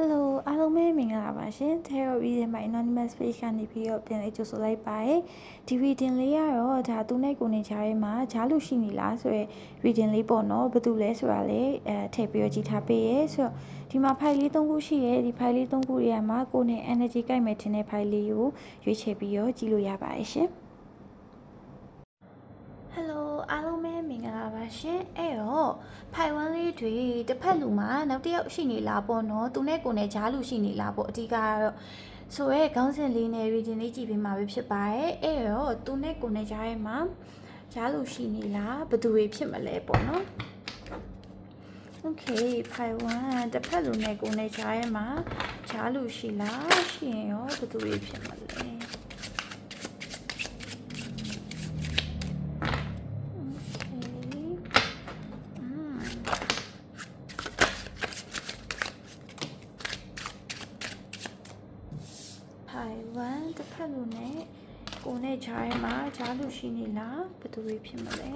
Hello အားလုံးပဲမင်္ဂလာပါရှင် Tarot Reading by Anonymous Page ကနေပြီးတော့ပြန်လေးကြိုဆိုလိုက်ပါတယ်ဒီ reading လေးကတော့ဒါသူနဲ့ကိုနေချားရဲမှာဂျားလူရှိနေလားဆိုရယ် reading လေးပေါ့နော်ဘာတူလဲဆိုတာလည်းအဲထည့်ပြီးတော့ကြည့်ထားပေးရဲဆိုတော့ဒီမှာ file လေး၃ခုရှိရဲဒီ file လေး၃ခုတွေကမှာကိုနဲ့ energy ကိုက်မဲ့ထင်တဲ့ file လေးကိုရွေးချယ်ပြီးတော့ကြည့်လို့ရပါတယ်ရှင် Hello အားလုံးပဲမင်္ဂလာ ပါရှင်အဲ့တော့ဖိုင်ဝမ်လေးတွေတစ်ဖက်လူမှာနောက်တစ်ယောက်ရှိနေလားပေါ့နော်သူနဲ့ကိုယ်နဲ့ဂျားလူရှိနေလားပေါ့အဓိကကတော့ဆိုရဲခေါင်းစဉ်လေးနဲ့ reading လေးကြည့်ပေးမှာပဲဖြစ်ပါတယ်အဲ့တော့သူနဲ့ကိုယ်နဲ့ဂျားရဲ့မှာဂျားလူရှိနေလားဘယ်သူတွေဖြစ်မလဲပေါ့နော် Okay ဖိုင်ဝမ်တစ်ဖက်လူနဲ့ကိုယ်နဲ့ဂျားရဲ့မှာဂျားလူရှိလားရှိရင်ရောဘယ်သူတွေဖြစ်မလဲ Okay. อืมဖိုင်ဝမ်တစ်ဖက်လူနဲ့ကိုနဲ့ဂျား ရဲမှာဂျားလူရှိနေလားဘယ်သူတွေဖြစ်မလဲ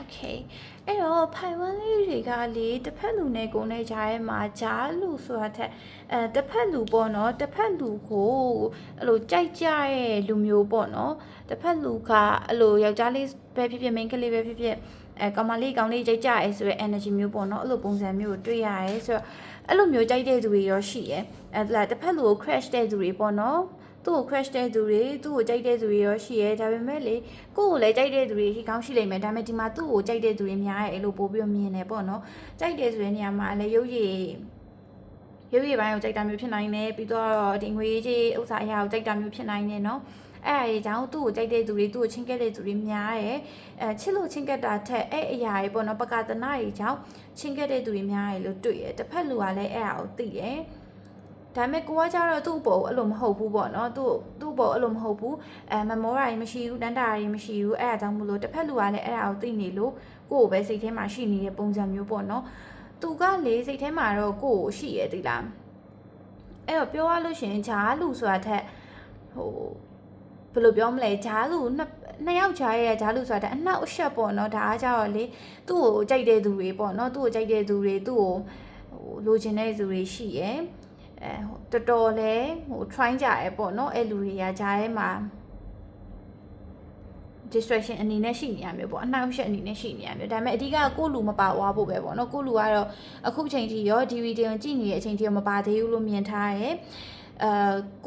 Okay အဲ့တော့ဖိုင်ဝမ်လေးတွေကလေတစ်ဖက်လူနဲ့ကိုယ်နဲ့ကြားထဲမှာကြားလူဆိုတာထက်အဲတစ်ဖက်လူပေါ့နော်တစ်ဖက်လူကိုအဲ့လိုကြိုက်ကြရဲ့လူမျိုးပေါ့နော်တစ်ဖက်လူကအဲ့လိုယောက်ျားလေးပဲဖြစ်ဖြစ်မိန်းကလေးပဲဖြစ်ဖြစ် အဲကောင်မလေးကောင်လေးကြိုက်ကြရဲဆိုရယ် energy မျိုးပေါ့နော်အဲ့လိုပုံစံမျိုးကိုတွေ့ရတယ်ဆိုတော့အဲ့လိုမျိုးကြိုက်တဲ့သူတွေရောရှိရယ်အဲဒါတစ်ဖက်လူကို crash တဲ့သူတွေပေါ့နော်သူ့ကို crash တဲ့သူတွေသူ့ကိုကြိုက်တဲ့သူတွေရောရှိရဲဒါပေမဲ့လေကိုယ့်ကိုလည်းကြိုက်တဲ့သူတွေရှိကောင်းရှိလိမ့်မယ်ဒါပေမဲ့ဒီမှာသူ့ကိုကြိုက်တဲ့သူတွေများရဲ့အဲ့လိုပို့ပြီးတော့မြင်နေပေါ့နော်ကြိုက်တယ်ဆိုတဲ့နေရာမှာလည်းရုပ်ရည်ရုပ်ရည်ပိုင်းကိုကြိုက်တာမျိုးဖြစ်နိုင်တယ်ပြီးတော့ဒီငွေကြီးဥစ္စာအရာကိုကြိုက်တာမျိုးဖြစ်နိုင်တယ်နော် အဲ့အရာကြောင့်သူ့ကိုကြိုက်တဲ့သူတွေသူ့ကိုချင်းကက်တဲ့သူတွေများရဲ့အဲချစ်လို့ချင်းကက်တာထက်အဲ့အရာတွေပေါ့နော်ပကာတနာတွေကြောင့်ချင်းကက်တဲ့သူတွေများရဲ့လို့တွေ့ရတစ်ဖက်လူကလည်းအဲ့အရာကိုသိတယ်ဒါပေမဲ့ကိုကကြတော့သူ့ဘောအဲ့လိုမဟုတ်ဘူးပေါ့နော်သူ့သူ့ဘောအဲ့လိုမဟုတ်ဘူးအဲမမောရာကြီးမရှိဘူးတန်တာကြီးမရှိဘူးအဲ့အကြောင်းမို့လို့တစ်ဖက်လူကလည်းအဲ့ဒါကိုသိနေလို့ကိုယ့်ကိုပဲစိတ်ထဲမှာရှိနေတဲ့ပုံစံမျိုးပေါ့နော်သူကလေစိတ်ထဲမှာတော့ကိုယ့်ကိုရှိရသေးလားအဲ့တော့ပြောရလို့ရှိရင်ဂျားလူဆိုတာထက်ဟို ဘယ်လိုပြောမလဲဂျားလူနှစ်နှစ်ယောက်ဂျားရဲ့ဂျားလူဆိုတာအနောက်အရှက်ပေါ့နော်ဒါအားကြတော့လေသူ့ကိုကြိုက်တဲ့သူတွေပေါ့နော်သူ့ကိုကြိုက်တဲ့သူတွေသူ့ကိုဟိုလိုချင်တဲ့သူတွေရှိရယ်အဲဟိုတော်တော်လဲဟို try ကြရဲပေါ့နော်အဲ့လူတွေကဂျားထဲမှာ distraction အနေနဲ့ရှိနေရမျိုးပေါ့အနှောက်အယှက်အနေနဲ့ရှိနေရမျိုးဒါပေမဲ့အဓိကကိုယ့်လူမပါဝါဖို့ပဲပေါ့နော်ကိုယ့်လူကတော့အခုချိန်ထိရောဒီဗီဒီယိုကြည့်နေတဲ့အချိန်ထိရောမပါသေးဘူးလို့မြင်ထားရဲ အဲ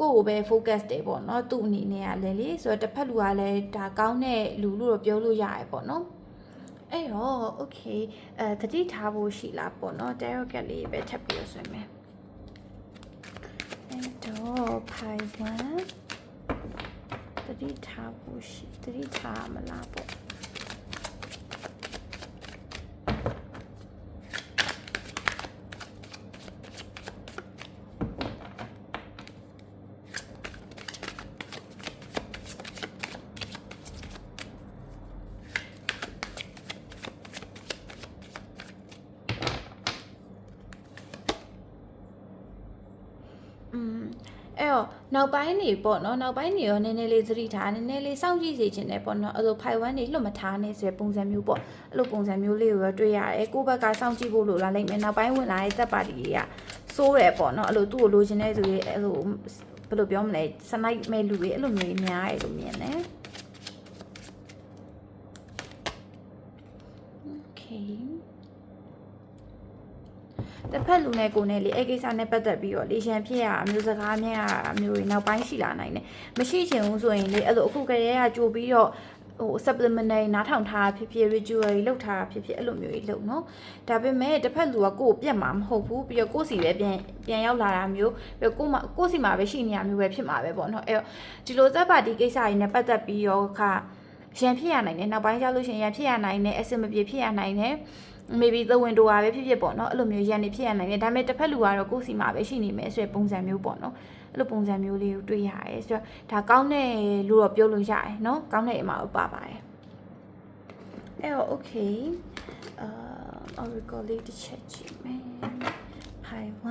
ကိုယ့်ကိုပဲ focus တယ်ပေါ့နော်သူ့အနေနဲ့ကလည်းလေဆိုတော့တစ်ဖက်လူကလည်းဒါကောင်းတဲ့လူလို့တော့ပြောလို့ရတယ်ပေါ့နော်အဲ့တော့ okay အဲတတိထားဖို့ရှိလားပေါ့နော် tarot card လေးပဲထပ်ပြီးဆွဲမယ်အဲ့တော့ pi 1တတိထားဖို့ရှိတတိထားမလားပေါ့อืมအဲ့တော့ နောက်ပိုင်းနေပေါ့နော်နောက်ပိုင်းနေရောနည်းနည်းလေးသတိထားနည်းနည်းလေးစောင့်ကြည့်စေချင်တယ်ပေါ့နော်အဲ့လိုဖိုင်ဝမ်နေလွတ်မထားနေဆိုတဲ့ပုံစံမျိုးပေါ့အဲ့လိုပုံစံမျိုးလေးကိုရောတွေ့ရတယ်ကိုယ့်ဘက်ကစောင့်ကြည့်ဖို့လိုလာလိမ့်မယ်နောက်ပိုင်းဝင်လာတဲ့သက်ပါတီတွေကစိုးတယ်ပေါ့နော်အဲ့လိုသူ့ကိုလိုချင်တဲ့သူတွေအဲ့လိုဘယ်လိုပြောမလဲစနိုက်မဲ့လူတွေအဲ့လိုမျိုးများတယ်လို့မြင်တယ် Okay တစ်ဖ က်လူနဲ့ကိုယ်နဲ့လေအဲ့ကိစ္စနဲ့ပတ်သက်ပြီးတော့လေရှန်ဖြစ်ရအမျိုးစကားများအမျိုးတွေနောက်ပိုင်းရှိလာနိုင်တယ်မရှိချင်ဘူးဆိုရင်လေအဲ့လိုအခုကလေးကကြိုပြီးတော့ဟို supplementary နားထောင်ထားတာဖြစ်ဖြစ် ritual တွေလုပ်ထားတာဖြစ်ဖြစ်အဲ့လိုမျိုးကြီးလုပ်နော်ဒါပေမဲ့တစ်ဖက်လူကကိုယ်ပြက်မှာမဟုတ်ဘူးပြီးတော့ကိုယ်စီပဲပြန်ပြန်ရောက်လာတာမျိုးပြီးတော့ကိုယ်မှာကိုယ်စီမှာပဲရှိနေရမျိုးပဲဖြစ်မှာပဲပေါ့နော်အဲ့တော့ဒီလိုသက်ပါတီကိစ္စတွေနဲ့ပတ်သက်ပြီးတော့ခါရန်ဖြစ်ရနိုင်တယ်နောက်ပိုင်းကျလို့ရှိရင်ရန်ဖြစ်ရနိုင်တယ်အဆင်မပြေဖြစ်ရနိုင်တယ် maybe သဝင်တိုးတာပဲဖြစ်ဖြစ်ပေါ့နော်အဲ့လိုမျိုးရန်နေဖြစ်ရနိုင်တယ်ဒါပေမဲ့တစ်ဖက်လူကတော့ကိုယ့်စီမှာပဲရှိနေမယ်ဆိုတဲ့ပုံစံမျိုးပေါ့နော်အဲ့လိုပုံစံမျိုးလေးကိုတွေ့ရတယ်ဆိုတော့ဒါကောင်းတဲ့လို့တော့ပြောလို့ရတယ်နော်ကောင်းတဲ့အမှာပါပါတယ်အဲ့တော့ okay အာ oracle လေးတစ်ချက်ကြည့်မယ် pi 1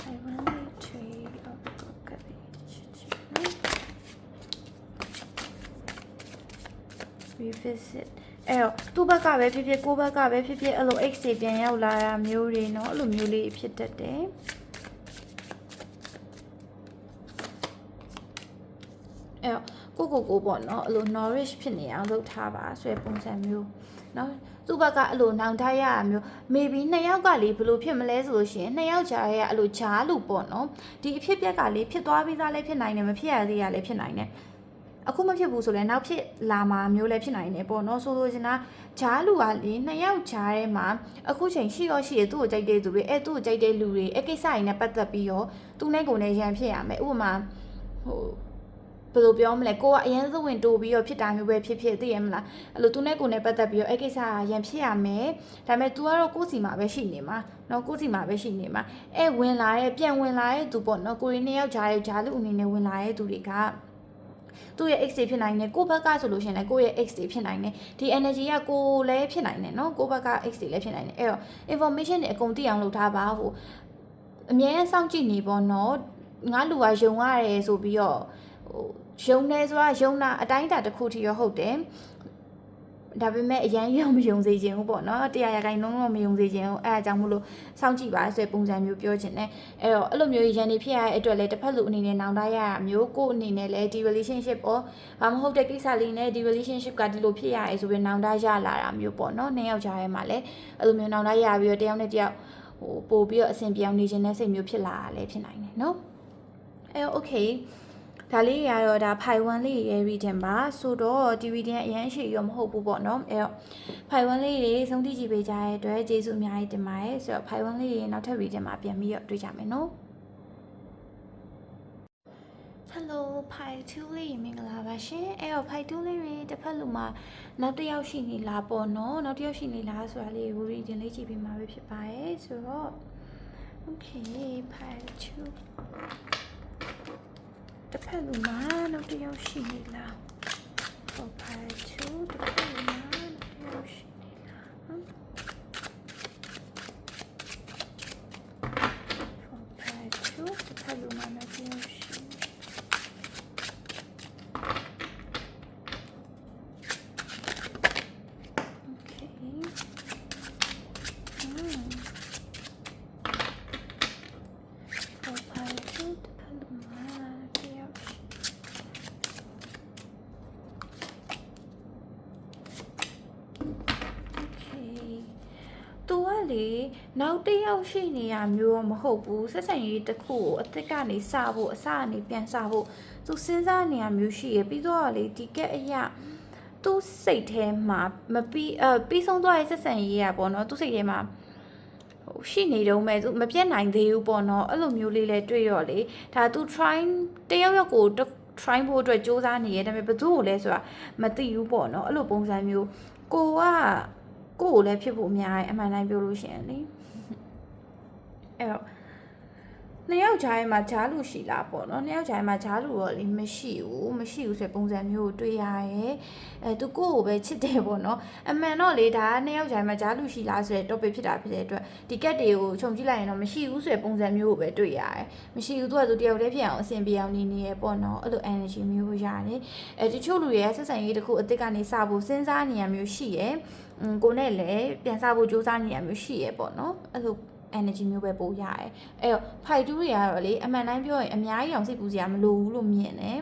pi 1လေး revisit အဲ့တော့သူ့ဘက်ကပဲဖြစ်ဖြစ်ကိုယ့်ဘက်ကပဲဖြစ်ဖြစ်အဲ့လို X တွေပြန်ရောက်လာတာမျိုးတွေเนาะအဲ့လိုမျိုးလေးဖြစ်တတ်တယ်အဲ့တော့ကိုကိုကိုပေါ့เนาะအဲ့လို nourish ဖြစ်နေအောင်လုပ်ထားပါဆိုတဲ့ပုံစံမျိုးเนาะသူ့ဘက်ကအဲ့လိုနောင်တရရမျိုး maybe နှစ်ယောက်ကလေဘယ်လိုဖြစ်မလဲဆိုလို့ရှိရင်နှစ်ယောက်ကြားရဲ့အဲ့လိုဂျားလို့ပေါ့နော်ဒီအဖြစ်ပြက်ကလေဖြစ်သွားပြီးသားလည်းဖြစ်နိုင်တယ်မဖြစ်ရသေးရလည်းဖြစ်နိုင်တယ် အခုမဖြစ်ဘူးဆိုလဲနောက်ဖြစ်လာမှာမျိုးလည်းဖြစ်နိုင်နေပေါ့နော်ဆိုလိုချင်တာဂျားလူကလေနှစ်ယောက်ဂျားထဲမှာအခုချိန်ရှိရောရှိတယ်သူ့ကိုကြိုက်တဲ့သူတွေအဲသူ့ကိုကြိုက်တဲ့လူတွေအဲကိစ္စတွေနဲ့ပတ်သက်ပြီးရောသူနဲ့ကိုယ်နဲ့ရန်ဖြစ်ရမယ်ဥပမာဟိုဘယ်လိုပြောမလဲကိုကအရင်သဝင်တိုးပြီးတော့ဖြစ်တာမျိုးပဲဖြစ်ဖြစ်သိရမလားအဲ့လိုသူနဲ့ကိုနဲ့ပတ်သက်ပြီးတော့အဲ့ကိစ္စရန်ဖြစ်ရမယ်ဒါပေမဲ့ तू ကတော့ကိုယ့်စီမှာပဲရှိနေမှာနော်ကိုယ့်စီမှာပဲရှိနေမှာအဲ့ဝင်လာတဲ့ပြန်ဝင်လာတဲ့သူပေါ့နော်ကိုရင်းနှစ်ယောက်ကြားရဲ့ဂျားလူအနေနဲ့ဝင်လာတဲ့သူတွေက သူ့ရဲ့ x တွေဖြစ်နိုင်တယ်ကိုယ့်ဘက်ကဆိုလို့ရှိရင်လည်းကိုယ့်ရဲ့ x တွေဖြစ်နိုင်တယ်ဒီ energy ကကိုယ်လည်းဖြစ်နိုင်တယ်နော်ကိုယ့်ဘက်က x တွေလည်းဖြစ်နိုင်တယ်အဲ့တော့ information တွေအကုန်သိအောင်လုပ်ထားပါဖို့အမြဲတမ်းစောင့်ကြည့်နေပေါ့နော်ငါလူကယုံရတယ်ဆိုပြီးတော့ဟိုယုံနေဆိုတာယုံတာအတိုင်းအတာတစ်ခုတည်းရောဟုတ်တယ် ဒါပေမဲ့အရန်ရုံမယုံစေခြင်းဘူးပေါ့နော်တရားရခိုင်နှုန်းတော့မယုံစေခြင်းဘူးအဲအကြောင်းမလို့စောင့်ကြည့်ပါဆိုတဲ့ပုံစံမျိုးပြောချင်တယ်အဲ့တော့အဲ့လိုမျိုးရန်နေဖြစ်ရတဲ့အတွက်လည်းတစ်ဖက်လူအနေနဲ့နောင်တရရမျိုးကိုအနေနဲ့လည်းဒီ relationship ပေါ့ဘာမဟုတ်တဲ့ကိစ္စလေးနဲ့ဒီ relationship ကဒီလိုဖြစ်ရရဲဆိုပြီးနောင်တရလာတာမျိုးပေါ့နော်နှစ်ယောက်ကြားထဲမှာလည်းအဲ့လိုမျိုးနောင်တရပြီးတော့တယောက်နဲ့တယောက်ဟိုပို့ပြီးတော့အဆင်ပြေအောင်နေခြင်းနဲ့စိတ်မျိုးဖြစ်လာတာလည်းဖြစ်နိုင်တယ်နော်အဲ့တော့ okay ဒါလေးတွေကတော့ဒါဖိုင်1လေးရဲ့ reading ပါဆိုတော့ဒီ reading အရင်ရှိရောမဟုတ်ဘူးပေါ့နော်အဲ့တော့ဖိုင်1လေးတွေဆုံးထိကြည့်ပေးကြတဲ့အတွက်ကျေးဇူးအများကြီးတင်ပါတယ်ဆိုတော့ဖိုင်1လေးတွေနောက်ထပ် reading မှာပြန်ပြီးတော့တွေ့ကြမယ်နော် Hello ဖိုင်2လေးမင်္ဂလာပါရှင်အဲ့တော့ဖိုင်2လေးတွေတစ်ဖက်လူမှာနောက်တစ်ယောက်ရှိနေလားပေါ့နော်နောက်တစ်ယောက်ရှိနေလားဆိုတာလေးကို reading လေးကြည့်ပေးမှာပဲဖြစ်ပါတယ်ဆိုတော့ Okay ဖိုင်2 တစ်ဖက်လူမှာနောက်တစ်ယောက်ရှိနေလားဟောဖိုင်2တစ်ဖက်လူမှာနောက်တစ်ယောက်ရှိနေလားဟမ်ဟောဖိုင်2တစ်ဖက်လူမှာနောက်တစ်ယောက်ရှိနေ Okay. Hmm. Papaytut kalumar diyor. Okay. သူကလေ နောက်တစ်ယောက်ရှိနေရမျိုးတော့မဟုတ်ဘူးဆက်ဆံရေးတစ်ခုကိုအစ်စ်ကနေစဖို့အစကနေပြန်စဖို့သူစဉ်းစားနေရမျိုးရှိရပြီးတော့လေဒီကက်အရာသူ့စိတ်ထဲမှာမပြီးအပြီးဆုံးသွားရဲ့ဆက်ဆံရေးရပေါ့နော်သူ့စိတ်ထဲမှာဟိုရှိနေတော့မဲ့သူမပြတ်နိုင်သေးဘူးပေါ့နော်အဲ့လိုမျိုးလေးလဲတွေ့ရောလေဒါသူ try တယောက်ယောက်ကို try ဖို့အတွက်စူးစမ်းနေရတယ်ဒါပေမဲ့ဘယ်သူ့ကိုလဲဆိုတာမသိဘူးပေါ့နော်အဲ့လိုပုံစံမျိုးကိုက ကိုကိုလည်းဖြစ်ဖို့အများကြီးအမှန်တိုင်းပြောလို့ရှိရင်လေအဲ့တော့နှစ်ယောက်ကြားထဲမှာဂျားလူရှိလားပေါ့နော်နှစ်ယောက်ကြားထဲမှာဂျားလူတော့လေမရှိဘူးမရှိဘူးဆိုတဲ့ပုံစံမျိုးကိုတွေ့ရရဲအဲသူကိုကိုပဲချစ်တယ်ပေါ့နော်အမှန်တော့လေဒါကနှစ်ယောက်ကြားထဲမှာဂျားလူရှိလားဆိုတဲ့ topic ဖြစ်တာဖြစ်တဲ့အတွက်ဒီကက်တွေကိုခြုံကြည့်လိုက်ရင်တော့မရှိဘူးဆိုတဲ့ပုံစံမျိုးကိုပဲတွေ့ရတယ်မရှိဘူးသူကသူတယောက်တည်းဖြစ်အောင်အဆင်ပြေအောင်နေနေရပေါ့နော်အဲ့လို energy မျိုးကိုရတယ်အဲတချို့လူရဲ့ဆက်ဆံရေးတစ်ခုအစ်စ်ကနေစဖို့စဉ်းစားနေရမျိုးရှိရဲอืม ကိုနဲ့လည်းပြန်စားဖို့စူးစမ်းနေရမျိုးရှိရဲပေါ့နော်အဲ့လို energy မျိုးပဲပို့ရတယ်အဲ့တော့ဖိုက်တူးတွေကတော့လေအမှန်တိုင်းပြောရင်အများကြီးအောင်စိတ်ပူစရာမလိုဘူးလို့မြင်တယ်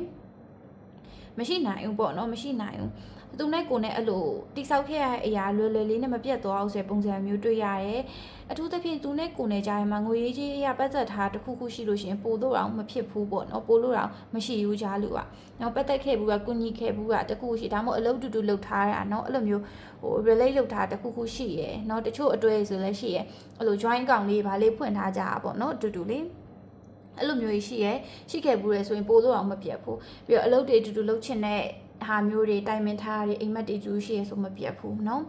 မရှိနိုင်ဘူးပေါ့နော်မရှိနိုင်ဘူးသူနဲ့ကိုနဲ့အဲ့လိုတိဆောက်ခဲ့ရတဲ့အရာလွယ်လွယ်လေးနဲ့မပြတ်သွားအောင်ဆိုတဲ့ပုံစံမျိုးတွေ့ရတယ်အထူးသဖြင့်သူနဲ့ကိုနဲ့ကြားထဲမှာငွေရေးကြီးအရာပတ်သက်ထားတစ်ခုခုရှိလို့ရှိရင်ပို့လို့တော့မဖြစ်ဘူးပေါ့နော်ပို့လို့တော့မရှိဘူးကြားလို့ကနော်ပတ်သက်ခဲ့ဘူးကကုညီခဲ့ဘူးကတခုရှိဒါမှမဟုတ်အလုပ်တူတူလုပ်ထားတာနော်အဲ့လိုမျိုးဟို relate လုပ်ထားတခုခုရှိရယ်နော်တချို့အတွေ့ဆိုလည်းရှိရယ်အဲ့လို join ကောင်လေးဗာလေးဖွင့်ထားကြတာပေါ့နော်အတူတူလေး အဲ့လိုမျိုးရှိရယ်ရှိခဲ့ဘူးလေဆိုရင်ပို့လို့အောင်မပြတ်ဘူးပြီးတော့အလုပ်တွေအတူတူလုပ်ချင်တဲ့ဟာမျိုးတွေတိုင်ပင်ထားတဲ့အိမ်မက်တွေကျူးရှိရဆိုမပြတ်ဘူးเนาะ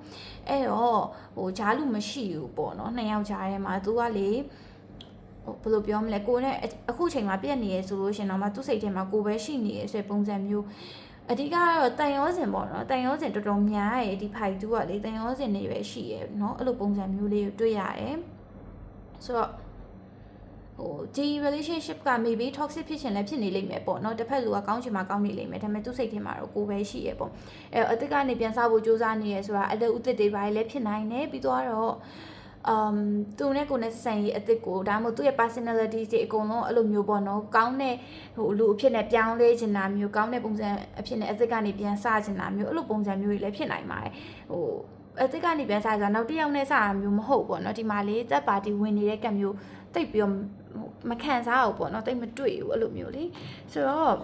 အဲ့တော့ဟိုဂျားလူမရှိဘူးပေါ့เนาะနှစ်ယောက်ဂျားထဲမှာသူကလေဟိုဘယ်လိုပြောမလဲကိုနဲ့အခုချိန်မှာပြက်နေရဆိုလို့ရှင်တော့မှသူ့စိတ်ထဲမှာကိုပဲရှိနေရဆိုတဲ့ပုံစံမျိုးအဓိကကတော့တန်ရောစင်ပေါ့နော်တန်ရောစင်တော်တော်များရဲ့ဒီဖိုက်တူကလေတန်ရောစင်နေပဲရှိရဲ့เนาะအဲ့လိုပုံစံမျိုးလေးကိုတွေ့ရတယ်ဆိုတော့ ဟိုဒီ relationship က maybe toxic ဖြစ်ချင်လည်းဖြစ်နေလိမ့်မယ်ပေါ့နော်တစ်ဖက်လူကကောင်းချင်မှကောင်းနေလိမ့်မယ်ဒါပေမဲ့သူ့စိတ်ထဲမှာတော့ကိုယ်ပဲရှိရပေါ့အဲတော့အစ်စ်ကနေပြန်စားဖို့စူးစမ်းနေရဆိုတာအလုပ်ဥသစ်တွေပါလည်းဖြစ်နိုင်တယ်ပြီးတော့တော့ um သူနဲ့ကိုယ်နဲ့ဆက်ဆံရေးအစ်စ်ကိုဒါမှမဟုတ်သူ့ရဲ့ personality တွေအကုန်လုံးအဲ့လိုမျိုးပေါ့နော်ကောင်းတဲ့ဟိုလူအဖြစ်နဲ့ပြောင်းလဲချင်တာမျိုးကောင်းတဲ့ပုံစံအဖြစ်နဲ့အစ်စ်ကနေပြန်စချင်တာမျိုးအဲ့လိုပုံစံမျိုးတွေလည်းဖြစ်နိုင်ပါတယ်ဟိုအစ်စ်ကနေပြန်စဆိုတာနောက်တစ်ယောက်နဲ့စတာမျိုးမဟုတ်ပေါ့နော်ဒီမှာလေးသက်ပါတီဝင်နေတဲ့ကံမျိုးတိတ်ပြီးတော့ မခံစားအောင်ပေါ့နော်တိတ်မတွေ့ဘူးအဲ့လိုမျိုးလေဆိုတော့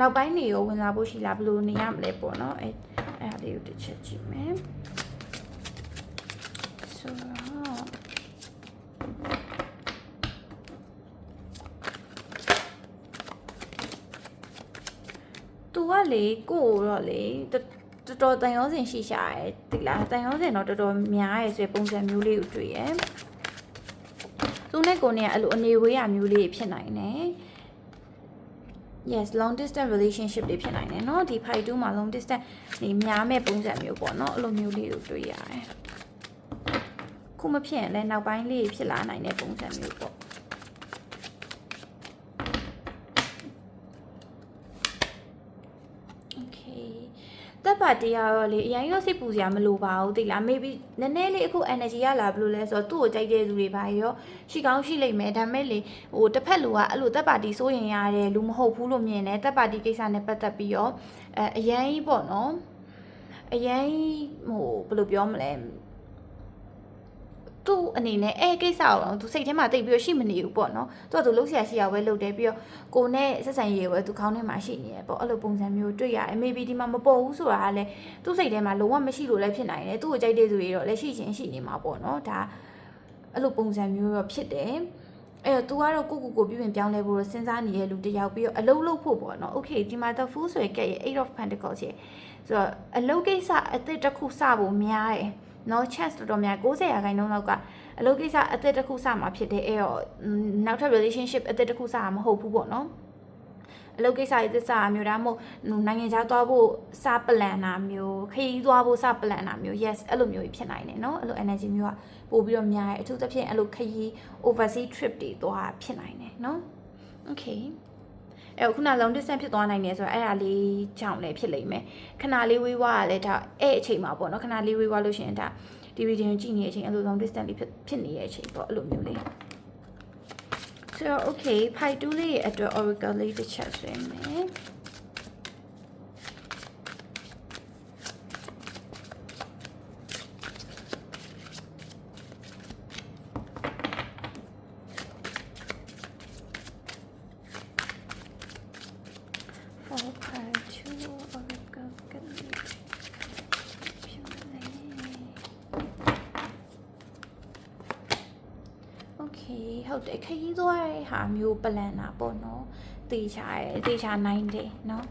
နောက်ပိုင်းနေရောဝင်လာဖို့ရှိလားဘယ်လိုနေရမလဲပေါ့နော်အဲအဲ့ဒါလေးကိုတစ်ချက်ကြည့်မယ်ဆိုတော့သူကလေကိုကိုတော့လေတော်တော်တန်ရောစင်ရှိရှာရယ်ဒီလားတန်ရောစင်တော့တော်တော်များရယ်ဆိုပုံစံမျိုးလေးကိုတွေ့ရယ် သူနဲ့ကိုနဲ့အဲ့လိုအနေဝေးရမျိုးလေးဖြစ်နိုင်တယ် yes long distance relationship တွေဖြစ်နိုင်တယ်เนาะဒီ fight 2မှာ long distance နေများမဲ့ပုံစံမျိုးပေါ့เนาะအဲ့လိုမျိုးလေးကိုတွေ့ရတယ်ခုမဖြစ်ရင်လည်းနောက်ပိုင်းလေးဖြစ်လာနိုင်တဲ့ပုံစံမျိုးပေါ့ တက်ပါတရားရောလေအရင်ရောစိတ်ပူစရာမလိုပါဘူးတိလား maybe နည်းနည်းလေးအခု energy ရလာဘလို့လဲဆိုတော့သူ့ကိုကြိုက်တဲ့သူတွေပါရောရှိကောင်းရှိလိမ့်မယ်ဒါပေမဲ့လေဟိုတစ်ဖက်လူကအဲ့လိုတက်ပါတီစိုးရင်ရတယ်လူမဟုတ်ဘူးလို့မြင်တယ်တက်ပါတီကိစ္စနဲ့ပတ်သက်ပြီးတော့အဲအရင်ကြီးပေါ့နော်အရင်ဟိုဘယ်လိုပြောမလဲ သူ့အနေနဲ့အဲကိစ္စအောင်သူစိတ်ထဲမှာတိတ်ပြီးတော့ရှိမနေဘူးပေါ့နော်သူကသူလှုပ်ရှားရှိရဝဲလှုပ်တယ်ပြီးတော့ကိုနဲ့ဆက်ဆံရေးဝဲသူခေါင်းထဲမှာရှိနေရပေါ့အဲ့လိုပုံစံမျိုးတွေ့ရတယ် maybe ဒီမှာမပေါ်ဘူးဆိုတာကလည်းသူ့စိတ်ထဲမှာလုံးဝမရှိလို့လည်းဖြစ်နိုင်တယ်သူ့ကိုကြိုက်တဲ့သူတွေတော့လည်းရှိချင်းရှိနေမှာပေါ့နော်ဒါအဲ့လိုပုံစံမျိုးတော့ဖြစ်တယ်အဲ့တော့ तू ကတော့ကိုကိုကိုပြုပြင်ပြောင်းလဲဖို့တော့စဉ်းစားနေတဲ့လူတစ်ယောက်ပြီးတော့အလုံးလုံးဖို့ပေါ့နော် okay ဒီမှာ the full ဆိုရကရဲ့8 of pentacles ရဲ့ဆိုတော့အလုံးကိစ္စအသစ်တစ်ခုစဖို့များတယ် နော် chance တော်တော်များ90ရာခိုင်နှုန်းလောက်ကအလုပ်ကိစ္စအသစ်တစ်ခုစမှာဖြစ်တယ်အဲ့တော့နောက်ထပ် relationship အသစ်တစ်ခုစမှာမဟုတ်ဘူးပေါ့နော်အလုပ်ကိစ္စရေးသစ္စာမျိုးဒါမှမဟုတ်နိုင်ငံခြားသွားဖို့စပလန်တာမျိုးခရီးသွားဖို့စပလန်တာမျိုး yes အဲ့လိုမျိုးကြီးဖြစ်နိုင်တယ်เนาะအဲ့လို energy မျိုးကပို့ပြီးတော့များတယ်အထူးသဖြင့်အဲ့လိုခရီး overseas trip တွေသွားဖြစ်နိုင်တယ်เนาะ okay အဲ့ခုန long distance ဖြစ်သွားနိုင်တယ်ဆိုတော့အဲ့ဒါလေးကြောင့်လည်းဖြစ်လိမ့်မယ်ခဏလေးဝေးွားရလဲဒါအဲ့အချိန်မှာပေါ့နော်ခဏလေးဝေးွားလို့ရှိရင်ဒါဒီ video ကြည့်နေတဲ့အချိန်အဲ့လို long distance လေးဖြစ်ဖြစ်နေတဲ့အချိန်ပေါ့အဲ့လိုမျိုးလေးဆိုတော့ okay ဖိုက်တူးလေးရဲ့အတွက် oracle လေးတစ်ချက်ဆွဲမယ် for part two oracle ကလေးဖြစ်မလဲ လောက်တယ်ခရီးသွားတဲ့ဟာမျိုးပလန်တာပေါ့နော်တေချာတယ်တေချာနိုင်တယ်နော်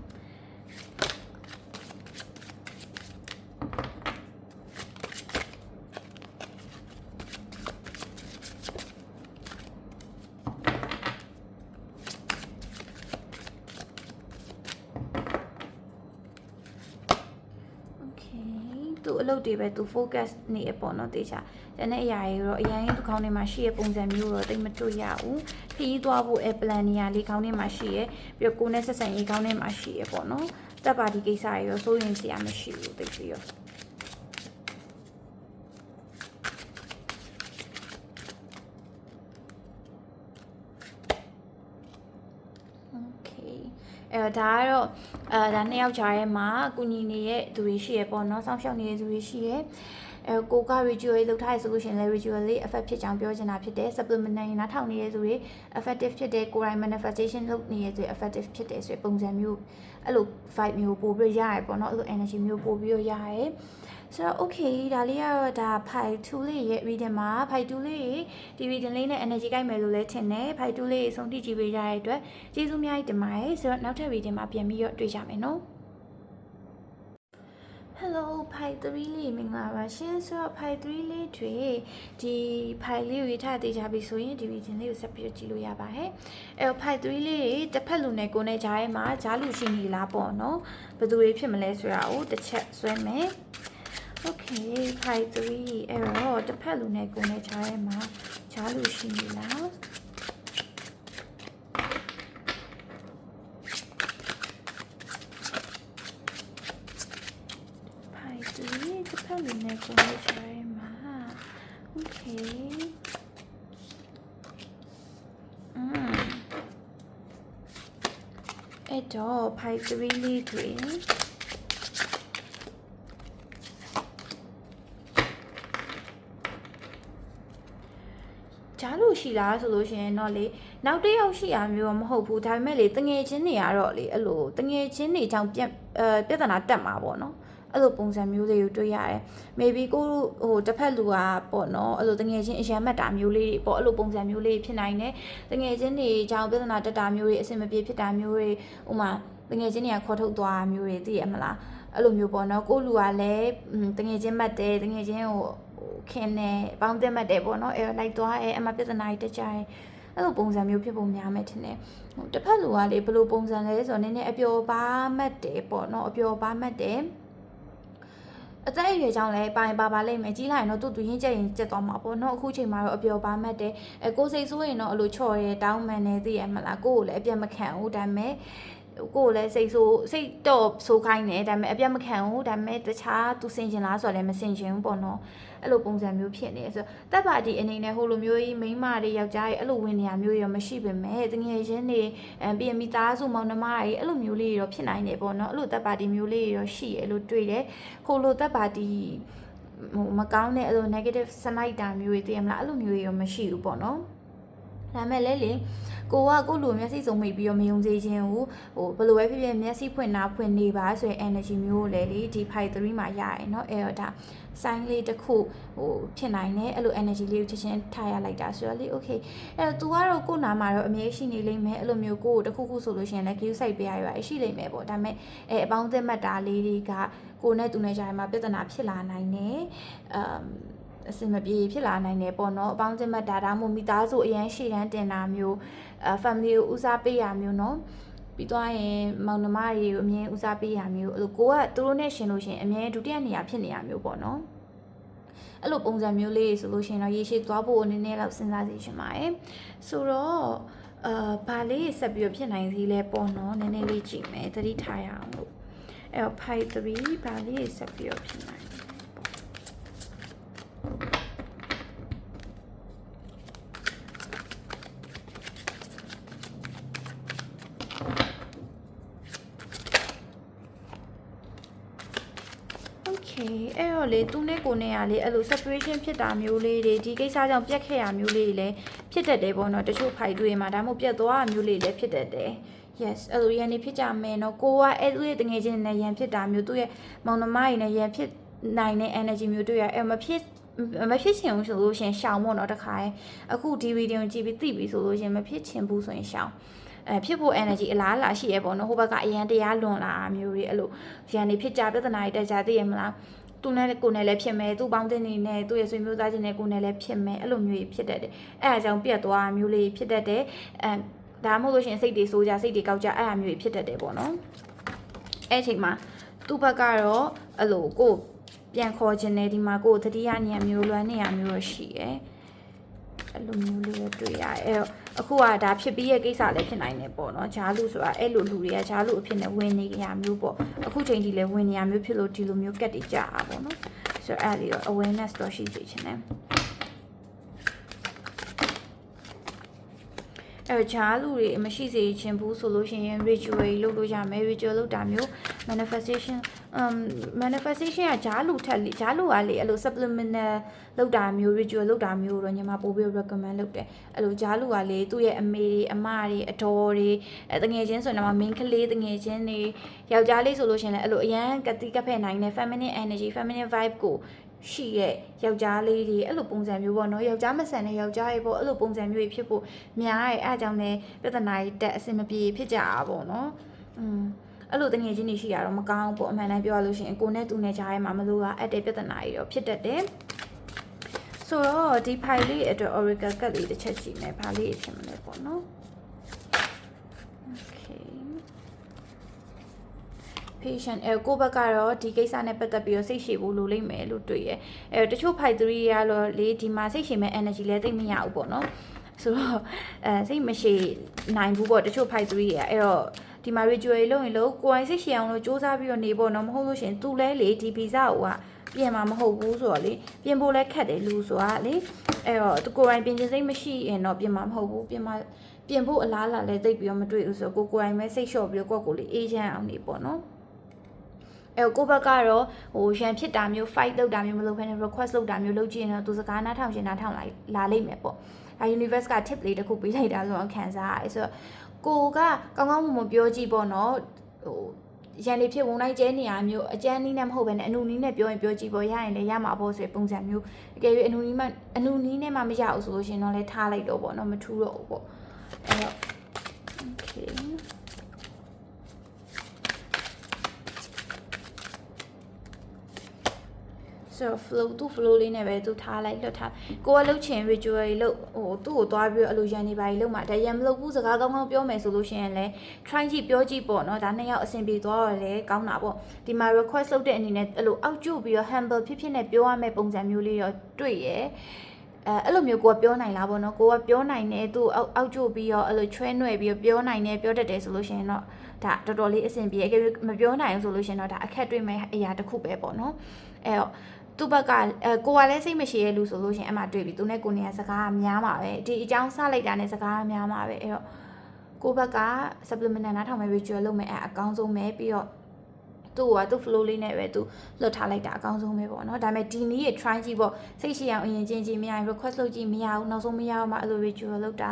သူအလုပ်တွေပဲသူ focus နေပေါ့နော်တေချာ ကျန်တဲ့အရာတွေတော့အရင်ကသူခေါင်းထဲမှာရှိရပုံစံမျိုးတော့တိတ်မတွေ့ရဘူးခရီးသွားဖို့ air plan နေရာလေးခေါင်းထဲမှာရှိရပြီးတော့ကိုယ်နဲ့ဆက်ဆံရေးခေါင်းထဲမှာရှိရပေါ့နော်တက်ပါဒီကိစ္စတွေရောစိုးရင်စရာမရှိဘူးတိတ်ပြီးတော့ okay အဲ့တော့ဒါကတော့အဲဒါနှစ်ယောက်ကြားထဲမှာအကူညီနေတဲ့သူတွေရှိရပေါ့နော်စောင့်ရှောက်နေတဲ့သူတွေရှိရ အဲကိုက ritual လေးလုပ်ထားရဆိုလို့ရှိရင်လည်း ritual လေး effect ဖြစ်ကြောင်းပြောချင်တာဖြစ်တယ် supplement နားထောင်နေတဲ့သူတွေ effective ဖြစ်တယ်ကိုယ်တိုင် manifestation လုပ်နေတဲ့သူတွေ effective ဖြစ်တယ်ဆိုတဲ့ပုံစံမျိုးအဲ့လို vibe မျိုးပို့ပြီးရရပေါ့နော်အဲ့လို energy မျိုးပို့ပြီးရရတယ်ဆိုတော့ okay ဒါလေးကတော့ဒါ pi 2လေးရဲ့ reading မှာ pi 2လေးဒီ reading လေးနဲ့ energy ကိုက်မယ်လို့လည်းထင်တယ် pi 2လေးဆုံးထိကြည့်ပေးကြတဲ့အတွက်ကျေးဇူးအများကြီးတင်ပါတယ်ဆိုတော့နောက်ထပ် reading မှာပြန်ပြီးတော့တွေ့ကြမယ်နော် Hello ဖိုင်3လေးမင်္ဂလာပါရှင်ဆိုတော့ဖိုင်3လေးတွေဒီဖိုင်လေးကိုရေးထားသေးကြပြီဆိုရင်ဒီ region လေးကိုဆက်ပြီးကြည့်လို့ရပါတယ်အဲတော့ဖိုင်3လေးတစ်ဖက်လူနဲ့ကိုယ်နဲ့ကြားထဲမှာကြားလူရှိနေလားပေါ့နော်ဘယ်သူတွေဖြစ်မလဲဆိုတာကိုတစ်ချက်ဆွဲမယ် Okay ဖိုင်3အဲ့တော့တစ်ဖက်လူနဲ့ကိုယ်နဲ့ကြားထဲမှာကြားလူရှိနေလား furniture မှာ okay အဲ့တော့ pipe 3လေးတွင်ကြားလို့ရှိလားဆိုလို့ရှင်တော့လေနောက်တစ်ယောက်ရှိရမျိုးမဟုတ်ဘူးဒါပေမဲ့လေတငယ်ချင်းတွေကတော့လေအဲ့လိုတငယ်ချင်းတွေကြောင့်ပြက်အဲပြဿနာတက်မှာပေါ့နော် အဲ့လိုပုံစံမျိုးလေးကိုတွေ့ရတယ် maybe ကိုဟိုတစ်ဖက်လူကပေါ့နော်အဲ့လိုတငယ်ချင်းအရန်မတ်တာမျိုးလေးတွေပေါ့အဲ့လိုပုံစံမျိုးလေးဖြစ်နိုင်တယ်တငယ်ချင်းတွေကြောင့်ပြဿနာတက်တာမျိုးတွေအဆင်မပြေဖြစ်တာမျိုးတွေဥမာတငယ်ချင်းတွေကခေါ်ထုတ်သွားတာမျိုးတွေသိရမလားအဲ့လိုမျိုးပေါ့နော်ကိုလူကလည်းတငယ်ချင်းမတ်တယ်တငယ်ချင်းဟိုခင်နေပေါင်းတက်မှတ်တယ်ပေါ့နော်အဲလိုက်သွားအဲအမှပြဿနာတွေတက်ကြတယ်အဲ့လိုပုံစံမျိုးဖြစ်ဖို့များမယ်ထင်တယ်ဟိုတစ်ဖက်လူကလေဘယ်လိုပုံစံလဲဆိုတော့နည်းနည်းအပျော်ပါမှတ်တယ်ပေါ့နော်အပျော်ပါမှတ်တယ် အသက်အရွယ်ကြောင့်လည်းပိုင်ပါပါလိမ့်မယ်ကြီးလိုက်ရင်တော့သူ့သူရင်းချက်ရင်ချက်သွားမှာပေါ့နော်အခုချိန်မှာတော့အပျော်ပါမှတ်တယ်အဲကိုစိတ်ဆိုးရင်တော့အဲ့လိုချော်ရဲတောင်းမှန်နေသိရမလားကိုကိုလည်းအပြတ်မခံဘူးဒါပေမဲ့ကိုကိုလည်းစိတ်ဆိုးစိတ်တော့ဆိုးခိုင်းတယ်ဒါပေမဲ့အပြတ်မခံဘူးဒါပေမဲ့တခြားသူစင်ကျင်လားဆိုတော့လည်းမစင်ကျင်ဘူးပေါ့နော် အဲ့လိုပုံစံမျိုးဖြစ်နေဆိုတော့တပ်ပါတီအနေနဲ့ဟိုလိုမျိုးကြီးမိန်းမတွေယောက်ျားတွေအဲ့လိုဝင်နေရမျိုးရောမရှိပေမဲ့တငယ်ချင်းတွေအပြင်မိသားစုမောင်နှမတွေအဲ့လိုမျိုးလေးတွေရောဖြစ်နိုင်တယ်ပေါ့နော်အဲ့လိုတပ်ပါတီမျိုးလေးတွေရောရှိရလို့တွေ့တယ်ဟိုလိုတပ်ပါတီဟိုမကောင်းတဲ့အဲ့လို negative side တာမျိုးတွေသိရမလားအဲ့လိုမျိုးတွေရောမရှိဘူးပေါ့နော် ဒါမဲ့လဲလေကိုကကိုလိုမျက်စိစုံမိတ်ပြီးတော့မယုံစေခြင်းကိုဟိုဘယ်လိုပဲဖြစ်ဖြစ်မျက်စိဖွင့်နာဖွင့်နေပါဆိုရင် energy မျိုးကိုလည်းလေဒီ5 3မှာရရယ်เนาะအဲ့တော့ဒါ sign လေးတစ်ခုဟိုဖြစ်နိုင်တယ်အဲ့လို energy လေးကိုချက်ချင်းထားရလိုက်တာဆိုတော့လေ okay အဲ့တော့ तू ကတော့ကိုယ်နာမှာတော့အမြဲရှိနေလိမ့်မယ်အဲ့လိုမျိုးကိုယ်ကိုတစ်ခုခုဆိုလို့ရှိရင်လည်း view site ပေးရရရှိလိမ့်မယ်ပေါ့ဒါပေမဲ့အဲအပေါင်းအသင်းမှတ်တာလေးတွေကကိုယ်နဲ့သူနဲ့ကြားမှာပြဿနာဖြစ်လာနိုင်တယ်အမ် အစင်မပြေဖြစ်လာနိုင်တယ်ပေါ့နော်အပေါင်းအသင်းမှတ်တာဒါမှမဟုတ်မိသားစုအရန်ရှိတန်းတင်တာမျိုးအဲ family ကိုဦးစားပေးရမျိုးနော်ပြီးသွားရင်မောင်နှမတွေကိုအမြဲဦးစားပေးရမျိုးအဲ့လိုကိုကသူတို့နဲ့ရှင်လို့ရှင်အမြဲဒုတိယနေရာဖြစ်နေရမျိုးပေါ့နော်အဲ့လိုပုံစံမျိုးလေးဆိုလို့ရှင်တော့ရေရှည်သွားဖို့အနေနဲ့တော့စဉ်းစားစီချင်ပါတယ်ဆိုတော့အာဘာလေးဆက်ပြီးတော့ဖြစ်နိုင်သေးလဲပေါ့နော်နည်းနည်းလေးကြည့်မယ်သတိထားရအောင်လို့အဲ့တော့ဖိုက်3ဘာလေးဆက်ပြီးတော့ဖြစ်နိုင်လဲပေါ့ Okay အဲ့တော့ လေသူနဲ့ကိုနဲ့ကလေအဲ့လို separation ဖြစ်တာမျိုးလေးတွေဒီကိစ္စကြောင့်ပြတ်ခဲ့ရမျိုးလေးတွေလည်းဖြစ်တတ်တယ်ပေါ့နော်တချို့ဖိုက်တွေမှာဒါမှမဟုတ်ပြတ်သွားတာမျိုးလေးတွေလည်းဖြစ်တတ်တယ် yes အဲ့လိုရန်နေဖြစ်ကြမယ်နော်ကိုကအဲ့သူ့ရဲ့တငယ်ချင်းနဲ့ရန်ဖြစ်တာမျိုးသူ့ရဲ့မောင်နှမတွေနဲ့ရန်ဖြစ်နိုင်တဲ့ energy မျိုးတွေ့ရအဲ့မဖြစ်မဖြစ်ချင်ဘူးဆိုလို့ရှရင်ရှောင်ပေါ့နော်တခါရင်အခုဒီဗီဒီယိုကြည့်ပြီးသိပြီဆိုလို့ရှရင်မဖြစ်ချင်ဘူးဆိုရင်ရှောင်အဲဖြစ်ဖို့ energy အလားအလာရှိရပေါ့နော်ဟိုဘက်ကအရန်တရားလွန်လာတာမျိုးတွေအဲ့လိုရန်နေဖြစ်ကြပြဿနာတွေတက်ကြသိရမလား သူနဲ့ကိုယ်နဲ့လည်းဖြစ်မယ်သူ့ပေါင်းတင်နေနဲ့သူ့ရဲ့ဆွေမျိုးသားချင်းနဲ့ကိုယ်နဲ့လည်းဖြစ်မယ်အဲ့လိုမျိုးကြီးဖြစ်တတ်တယ်အဲ့အကြောင်းပြတ်သွားမျိုးလေးဖြစ်တတ်တယ်အဲဒါမှမဟုတ်လို့ရှရင်စိတ်တွေဆိုးကြစိတ်တွေကောက်ကြအဲ့အမျိုးကြီးဖြစ်တတ်တယ်ပေါ့နော်အဲ့အချိန်မှာသူ့ဘက်ကတော့အဲ့လိုကိုယ်ပြန်ခေါ်ခြင်းနဲ့ဒီမှာကိုယ်တတိယနေရာမျိုးလွမ်းနေရာမျိုးရရှိရယ် အဲ့လိုမျိုးလေးပဲတွေ့ရတယ်အဲ့တော့အခုကဒါဖြစ်ပြီးရဲ့ကိစ္စလည်းဖြစ်နိုင်တယ်ပေါ့နော်ဂျားလူဆိုတာအဲ့လိုလူတွေကဂျားလူအဖြစ်နဲ့ဝင်နေရမျိုးပေါ့အခုချိန်ထိလည်းဝင်နေရမျိုးဖြစ်လို့ဒီလိုမျိုးကတ်တွေကြာတာပေါ့နော်ဆိုတော့အဲ့ဒီတော့ awareness တော့ရှိစေချင်တယ်အဲဂျားလူတွေမရှိစေချင်ဘူးဆိုလို့ရှိရင် ritual တွေလုပ်လို့ရမယ် ritual လုပ်တာမျိုး manifestation um manifestation ကဂျားလူထက်လေဂျားလူကလေအဲ့လို subliminal လောက်တာမျိုး ritual လောက်တာမျိုးတော့ညီမပို့ပြီး recommend လုပ်တယ်အဲ့လိုဂျားလူကလေသူ့ရဲ့အမေတွေအမတွေအတော်တွေအဲတငယ်ချင်းဆိုရင်တော့ main ကလေးတငယ်ချင်းတွေယောက်ျားလေးဆိုလို့ရှိရင်လည်းအဲ့လိုအရန်ကတိကဖက်နိုင်တဲ့ feminine energy feminine vibe ကိုရှိရဲ့ယောက်ျားလေးတွေအဲ့လိုပုံစံမျိုးပေါ့နော်ယောက်ျားမဆန်တဲ့ယောက်ျားတွေပေါ့အဲ့လိုပုံစံမျိုးတွေဖြစ်ဖို့များရဲ့အဲ့အကြောင်းနဲ့ပြဿနာတွေတက်အဆင်မပြေဖြစ်ကြတာပေါ့နော်อืม အဲ့လိုတငယ်ချင်းတွေရှိရတော့မကောင်းဘူးပေါ့အမှန်တမ်းပြောရလို့ရှိရင်ကိုနဲ့သူနဲ့ကြားထဲမှာမလို့ကအပ်တဲ့ပြဿနာတွေတော့ဖြစ်တတ်တယ်ဆိုတော့ဒီ file လေးအတွက် oracle ကတ်လေးတစ်ချက်ကြည့်မယ်ဘာလေးဖြစ်မလဲပေါ့နော် okay patient အဲကိုဘက်ကတော့ဒီကိစ္စနဲ့ပတ်သက်ပြီးတော့စိတ်ရှည်ဖို့လိုလိမ့်မယ်လို့တွေ့ရအဲတချို့ fight 3ရတော့လေဒီမှာစိတ်ရှည်မဲ့ energy လည်းသိမရဘူးပေါ့နော်ဆိုတော့အဲစိတ်မရှိနိုင်ဘူးပေါ့တချို့ fight 3ရအဲ့တော့ ဒီမှာ ritual လုပ်ရင်လို့ကိုယ်ပိုင်စိတ်ရှည်အောင်လို့စူးစမ်းပြီးတော့နေပေါ့နော်မဟုတ်လို့ရှင်သူလဲလေဒီဗီဇကိုကပြင်မှာမဟုတ်ဘူးဆိုတော့လေပြင်ဖို့လည်းခက်တယ်လူဆိုတာလေအဲ့တော့သူကိုယ်တိုင်ပြင်ခြင်းစိတ်မရှိရင်တော့ပြင်မှာမဟုတ်ဘူးပြင်မှာပြင်ဖို့အလားအလာလည်းသိပ်ပြီးတော့မတွေ့ဘူးဆိုတော့ကိုကိုယ်တိုင်ပဲစိတ်လျှော့ပြီးတော့ကိုယ့်ကိုယ်လေးအေးချမ်းအောင်နေပေါ့နော်အဲကိုယ့်ဘက်ကတော့ဟိုရန်ဖြစ်တာမျိုး fight လုပ်တာမျိုးမလုပ်ဘဲနဲ့ request လုပ်တာမျိုးလုပ်ကြည့်ရင်တော့သူစကားနားထောင်ရှင်နားထောင်လာလာလိမ့်မယ်ပေါ့အဲ universe က tip လေးတစ်ခုပေးလိုက်တာဆိုတော့ခံစားရတယ်ဆိုတော့ ကိုကကောင်းကောင်းမွန်မွန်ပြောကြည့်ပေါ့နော်ဟိုရန်နေဖြစ်ဝင်လိုက်ကျဲနေရမျိုးအကျန်းနီးနဲ့မဟုတ်ဘဲနဲ့အနုနီးနဲ့ပြောရင်ပြောကြည့်ပေါ့ရရင်လည်းရမှာပေါ့ဆိုတဲ့ပုံစံမျိုးအကယ်၍အနုနီးမှအနုနီးနဲ့မှမရဘူးဆိုလို့ရှင်တော့လည်းထားလိုက်တော့ပေါ့နော်မထူးတော့ဘူးပေါ့အဲတော့ okay ဆိုတော့ flow သူ့ flow လေးနဲ့ပဲသူထားလိုက်လွတ်ထားကိုကလှုပ်ချင် ritual တွေလှုပ်ဟိုသူ့ကိုသွားပြီးတော့အလိုရန်နေပါကြီးလှုပ်မှာဒါရန်မလှုပ်ဘူးစကားကောင်းကောင်းပြောမယ်ဆိုလို့ရှိရင်လည်း try ကြည့်ပြောကြည့်ပေါ့နော်ဒါနှစ်ယောက်အဆင်ပြေသွားတော့လည်းကောင်းတာပေါ့ဒီမှာ request လုပ်တဲ့အနေနဲ့အဲ့လိုအောက်ကျပြီးတော့ humble ဖြစ်ဖြစ်နဲ့ပြောရမယ့်ပုံစံမျိုးလေးတော့တွေ့ရယ်အဲအဲ့လိုမျိုးကိုကပြောနိုင်လားပေါ့နော်ကိုကပြောနိုင်တယ်သူအောက်အောက်ကျပြီးတော့အဲ့လိုချွဲနှွယ်ပြီးတော့ပြောနိုင်တယ်ပြောတတ်တယ်ဆိုလို့ရှိရင်တော့ဒါတော်တော်လေးအဆင်ပြေအကယ်၍မပြောနိုင်ဘူးဆိုလို့ရှိရင်တော့ဒါအခက်တွေ့မဲ့အရာတစ်ခုပဲပေါ့နော်အဲ့တော့ သူ့ဘက်ကအဲကိုကလည်းစိတ်မရှိရဲ့လူဆိုလို့ရှရင်အမှတွေ့ပြီသူနဲ့ကိုနေရစကားကများမှာပဲဒီအကြောင်းစလိုက်တာနဲ့စကားကများမှာပဲအဲ့တော့ကိုဘက်က supplemental နားထောင်မဲ့ ritual လုပ်မဲ့အဲအကောင်းဆုံးပဲပြီးတော့သူ့ကသူ့ flow လေးနဲ့ပဲသူလွတ်ထားလိုက်တာအကောင်းဆုံးပဲပေါ့နော်ဒါပေမဲ့ဒီနေ့ရ try ကြည့်ပေါ့စိတ်ရှိအောင်အရင်ချင်းချင်းမရရင် request လုပ်ကြည့်မရဘူးနောက်ဆုံးမရအောင်မှအဲ့လို ritual လုပ်တာ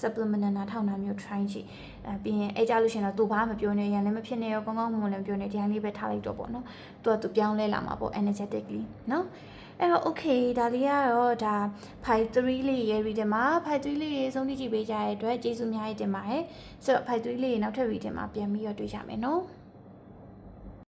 supplemental နားထောင်တာမျိုး try ကြည့်အဲပြီးရင်အဲကြလို့ရှရင်တော့သူဘာမှမပြောနေရန်လည်းမဖြစ်နေရောကောင်းကောင်းမွန်မွန်လည်းမပြောနေဒီတိုင်းလေးပဲထားလိုက်တော့ပေါ့နော်သူကသူပြောင်းလဲလာမှာပေါ့ energetically နော်အဲ့တော့ okay ဒါလေးကတော့ဒါ file 3လေးရေးပြီးတယ်မှာ file 3လေးရေးဆုံးဖြတ်ကြည့်ပေးကြတဲ့အတွက်ကျေးဇူးအများကြီးတင်ပါတယ်ဆိုတော့ file 3လေးရေနောက်ထပ် reading မှာပြန်ပြီးတော့တွေ့ကြမယ်နော်